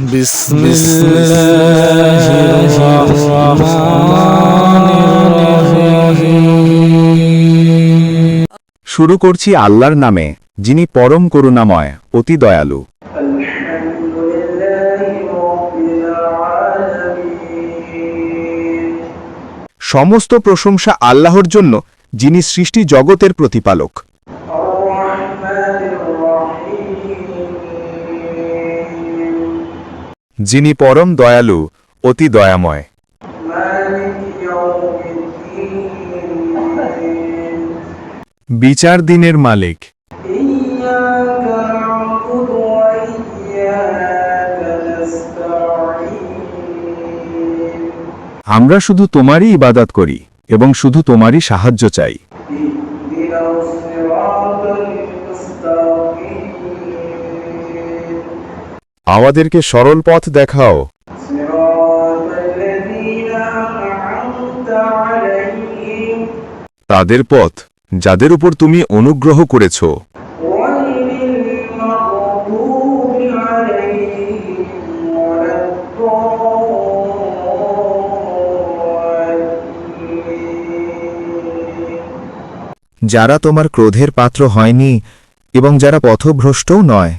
بسم الله الرحمن الرحيم শুরু করছি আল্লাহর নামে যিনি পরম করুণাময় অতি দয়ালু الحمد لله رب العالمين সমস্ত প্রশংসা আল্লাহর জন্য যিনি সৃষ্টি জগতের প্রতিপালক الرحمن الرحيم যিনি পরম দয়ালু, অতি দয়াময়। বিচার দিনের মালিক। আমরা শুধু তোমারই ইবাদত করি এবং শুধু তোমারই সাহায্য চাই। আমাদেরকে সরল পথ দেখাও। তাদের পথ, যাদের উপর তুমি অনুগ্রহ করেছ। যারা তোমার ক্রোধের পাত্র হয়নি এবং যারা পথভ্রষ্টও নয়।